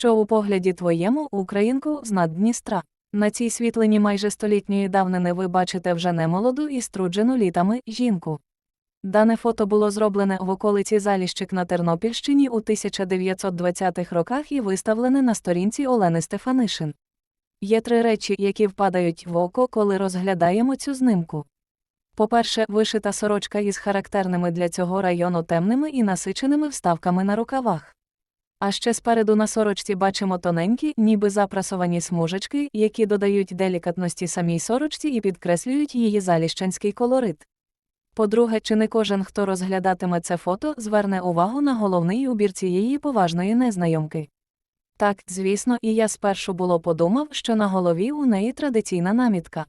Що у погляді твоєму українку з Наддністра. На цій світлині майже столітньої давнини ви бачите вже немолоду і струджену літами жінку. Дане фото було зроблене в околиці Заліщик на Тернопільщині у 1920-х роках і виставлене на сторінці Олени Стефанишин. Є три речі, які впадають в око, коли розглядаємо цю знимку. По-перше, вишита сорочка із характерними для цього району темними і насиченими вставками на рукавах. А ще спереду на сорочці бачимо тоненькі, ніби запрасовані смужечки, які додають делікатності самій сорочці і підкреслюють її заліщанський колорит. По-друге, чи не кожен, хто розглядатиме це фото, зверне увагу на головний убір цієї поважної незнайомки. Так, звісно, і я спершу було подумав, що на голові у неї традиційна намітка.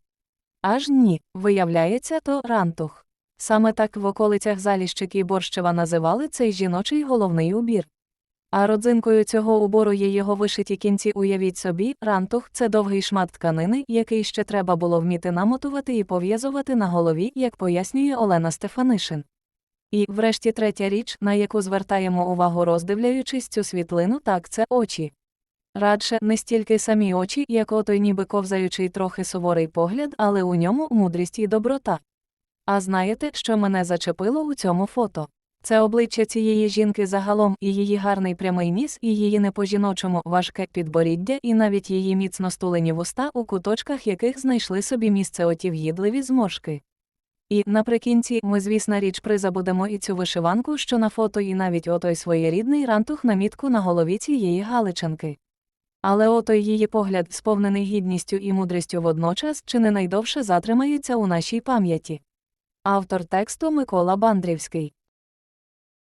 Аж ні, виявляється, то рантух. Саме так в околицях Заліщик і Борщева називали цей жіночий головний убір. А родзинкою цього убору є його вишиті кінці, уявіть собі, рантух це довгий шмат тканини, який ще треба було вміти намотувати і пов'язувати на голові, як пояснює Олена Стефанишин. І, врешті, третя річ, на яку звертаємо увагу, роздивляючись цю світлину, так це очі. Радше не стільки самі очі, як отой ніби ковзаючий трохи суворий погляд, але у ньому мудрість і доброта. А знаєте, що мене зачепило у цьому фото? Це обличчя цієї жінки загалом, і її гарний прямий ніс, і її не по-жіночому важке підборіддя, і навіть її міцно стулені вуста, у куточках яких знайшли собі місце оті в'їдливі зморшки. І наприкінці ми, звісна річ, призабудемо і цю вишиванку, що на фото, і навіть отой своєрідний рантух намітку на голові цієї галичанки. Але отой її погляд, сповнений гідністю і мудрістю водночас, чи не найдовше затримається у нашій пам'яті. Автор тексту Микола Бандрівський.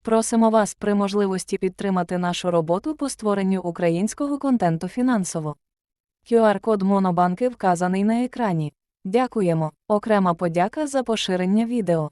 Просимо вас при можливості підтримати нашу роботу по створенню українського контенту фінансово. QR-код Монобанки вказаний на екрані. Дякуємо. Окрема подяка за поширення відео.